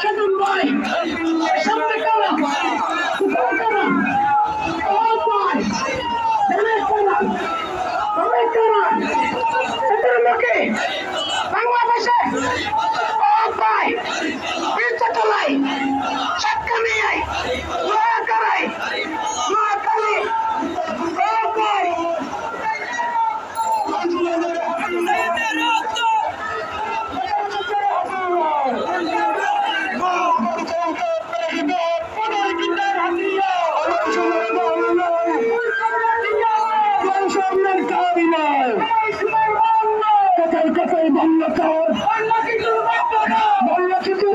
সেদিন ভাই সামনে কারা কোথায় কারা ও ভাই ধানের কারা অনেক কারা এদের লোকে বাংলাদেশে ও ভাই বীরচটলাই সাতকানিয়ায় লোহাকারাই মহাকালী ও ভাই সামনের কাবি নয় কথায় কথায় বন্ধ কর কিছুর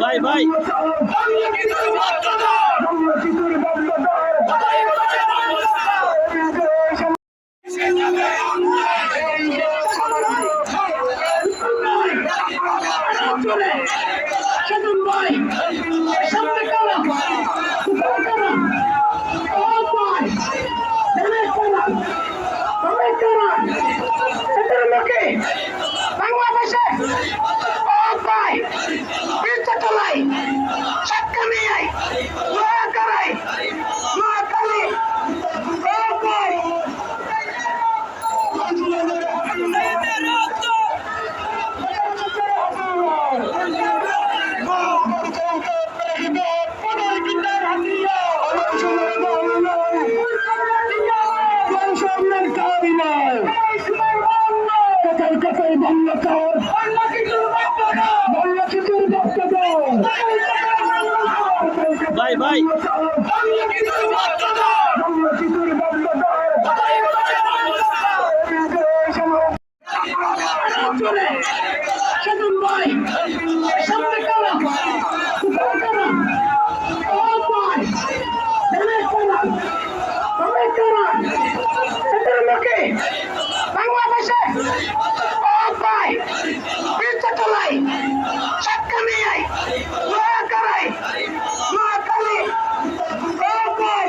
ভাই, ভাই সেদিন ভাই সামনে কারা কোথায় কারা ও ভাই ধানের কারা অনেক কারা এদের লোকে বাংলাদেশে ভাই বীরচটলাই সাতকানিয়ায় লোহাকারাই মহাকালী ও ভাই সামনের কাবি নয় কথায় বক্তব্য। ভাই, ভাই কিছুর বক্তব্য সেদিন ভাই সামনে কারা কোথায় কারা ও ভাই ধানের কারা অনেক কারা এদের লোকে বাংলাদেশে ও ভাই বীরচটলাই সাতকানিয়ায় লোহাকারাই মহাকালী ও ভাই